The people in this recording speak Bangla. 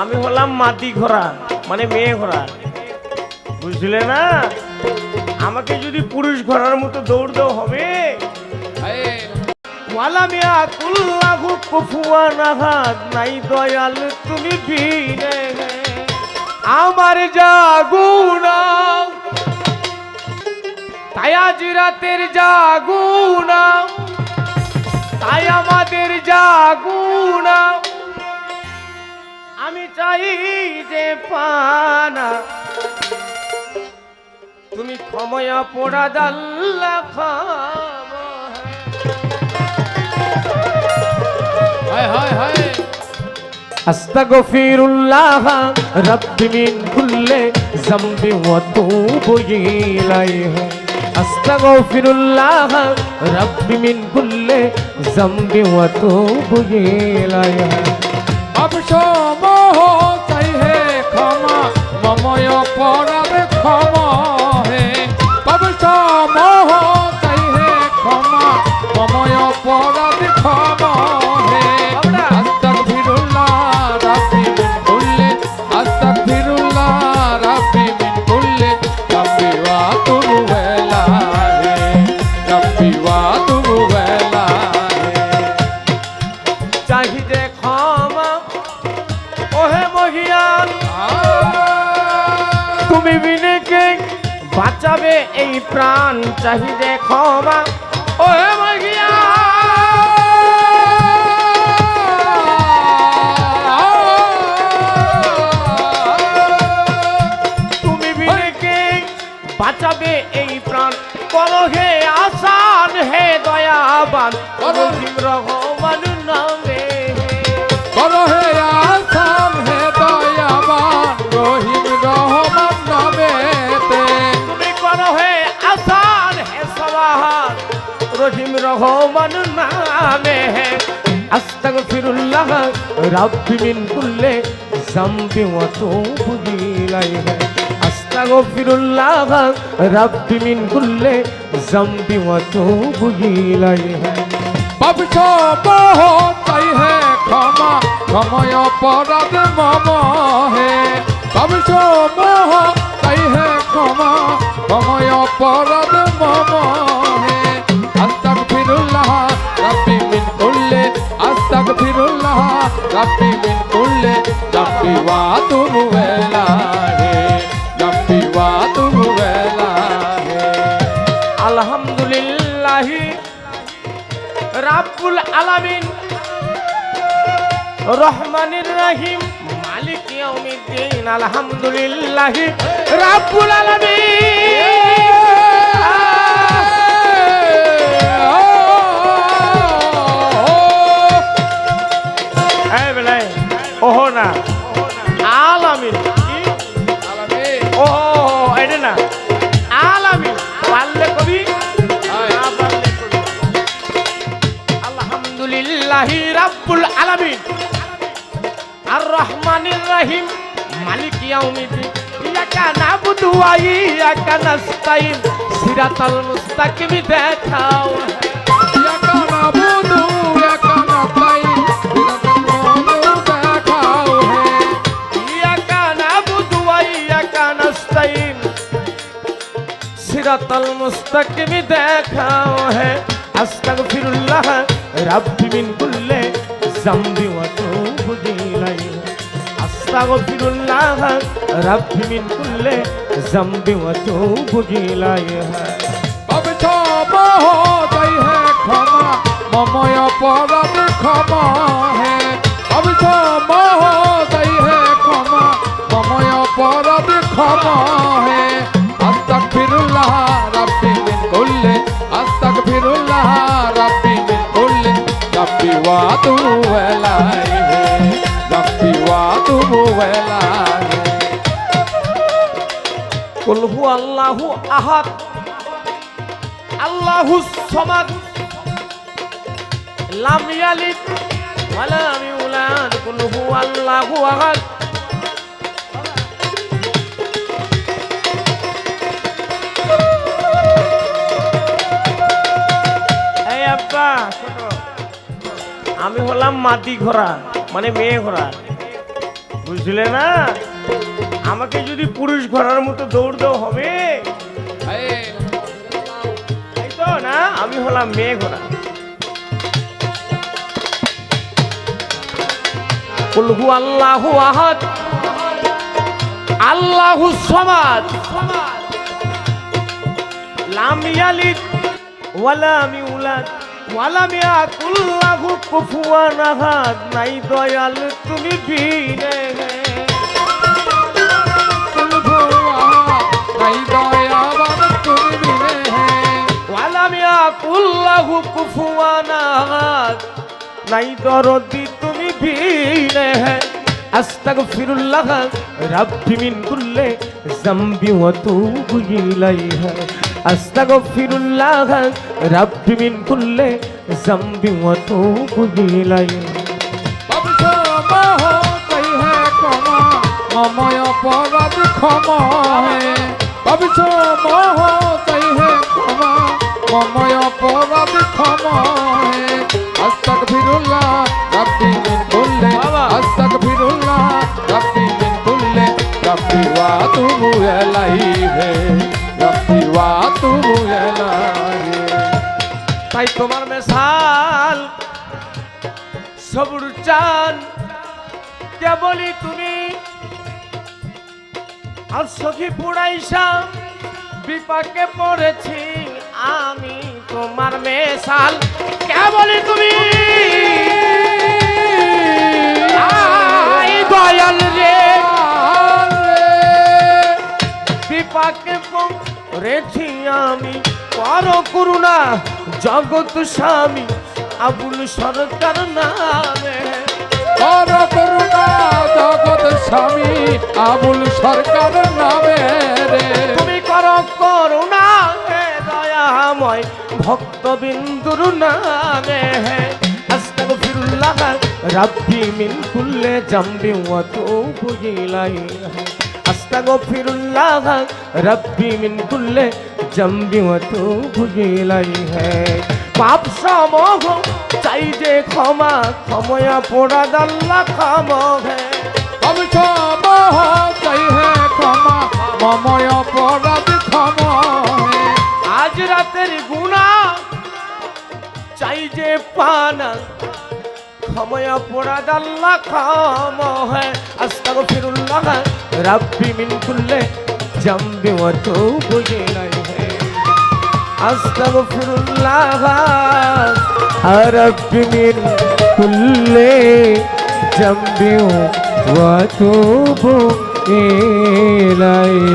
আমি হলাম মাটি ঘোড়া মানে মেয়ে ঘোড়া। বুঝলে না? আমাকে যদি পুরুষ ঘোড়ার মতো দৌড় দেওয়া হবে। ওয়ালা মিয়া কুল্লাহু কুফুয়ান আহাদ নাই দয়াল তুমি আমার জাগুনা তাই আজ রাতের জাগুনা তাই আমাদের যা জাগুনা আমি চাই যে পানা। তুমি ক্ষময়া পোড়া দাল্লা আস্তাগফিরুল্লাহ রব্বি মিন কুল্লি যামবি আস্তাগফিরুল্লাহ তুমি বিনেকে বাঁচাবে এই প্রাণ চাহিদে ক্ষমা। ওহে তুমি বিনেকে বাঁচাবে এই প্রাণ। করো হে আসান হে দয়াবান। রহিম রহমান নামে আস্তাগফিরুল্লাহ রাব্বি মিন কুল্লি জামবি ওয়া তুবু ইলাইহি আস্তাগফিরুল্লাহ রাব্বি মিন কুল্লি জামবি ওয়া তুবু ইলাইহি পাপছ মোহ চাই হে ক্ষমা ক্ষময় অপরাধ মম হে পাপছ মোহ চাই হে ক্ষমা ক্ষময় অপরাধ মম তুবু ইলাহি রাব্বি ওয়া তুবু ইলাহি আলহামদুলিল্লাহ রাব্বুল আলামিন, রহমানির রহিম, মালিক ইয়াউমিদ্দিন, আলহামদুলিল্লাহ রাব্বুল আলামিন। না। আলামিন। ও এটা না। আলামিন। পারলে কবি না পারলে কবি। আলহামদুলিল্লাহি রাব্বুল আলামিন। আর রহমানির রহিম। মালিক ইয়াউমিদ্দিন। ইয়াকা নাবুদু ওয়া ইয়াকা নাস্তাইন সিরাতাল মুস্তাকিম দেখাও। সিরাতাল মুস্তাকিম দেখাও হে। আস্তাগফিরুল্লাহ, রাব্বি মিন কুল্লি জামবি ওয়া তুবু ইলাইহি। আস্তাগফিরুল্লাহ, রাব্বি মিন কুল্লি জামবি ওয়া তুবু ইলাইহি। মময় পরম ক্ষমা হে। অবিছ মোহ দই হে, ক্ষমা, মময় পরম ক্ষমা তু ওয়ালাই কুল হু আল্লাহু আহাদ। আল্লাহু সামাদ। লাম ইয়ালিদ ওয়া লাম ইউলাদ। কুল আল্লাহু আহাদ। আমি হলাম মাটি ঘোড়া মানে মেয়ে ঘোড়া। বুঝলে না? আমাকে যদি পুরুষ ঘোড়ার মতো দৌড় দেওয়া হবে? তাই তো না আমি হলাম মেয়ে ঘোড়া। কুলহু আল্লাহু আহাদ আল্লাহু সামাদ। লাম ইয়ালিদ ওয়ালাম ইউলাদ। ওয়ালাম ইয়াকুল লাহু কুফুয়ান আহাদ নাই দয়াল তুমি বিনে কুলহু আহাদ, নাই দরদি তুমি বিনে আস্তাগফিরুল্লাহ রাব্বি মিন কুল্লি যামবি ওয়া তুবু ইলাইহা। আস্তাগফিরুল্লাহ, রাব্বি মিন কুল্লি জামবি ওয়া তুবু ইলাইহি। মময় অপরাধ ক্ষমা হে। ভবিষ্য মোহ তাই হে তাই তোমার মেশাল সবুর চান। কেবলই তুমি আর সখী পুড়াইসা বিপাকে পড়েছি আমি তোমার মেশাল। কেবলই তুমি। দয়াল রে। বিপাকে পড়েছি আমি পর করুণা জগৎ স্বামী আবুল সরকার নামে। কর করুণা জগৎ স্বামী আবুল সরকার নামে রে। তুমি কর করুণা হে দয়াময় ভক্তবিন্দুর নামে। আস্তাগফিরুল্লাহ রাব্বি মিন কুল্লি জামবি ওয়া তুবু ইলাইহি। আস্তাগফিরুল্লাহ রাব্বি মিন কুল্লি জম্বিও তো ভুগিলাই হে। পাপ সমহ চাই যে ক্ষমা, ক্ষময়া পোড়া দাল্লা ক্ষম হে পাপ সমহ চাই হে ক্ষমা, মময় অপরাধ ক্ষম আজ রাতের গুণা চাই যে পানা সময় অপরাধ আল্লাহ ক্ষম হে আস্তাগফিরুল্লাহ, রাব্বি মিন কুল্লে জাম্বি ওয়া তুবু আস্তাগফিরুল্লাহ। রাব্বি মিন কুল্লে জাম্বি ওয়া তুবু ইলাইহি।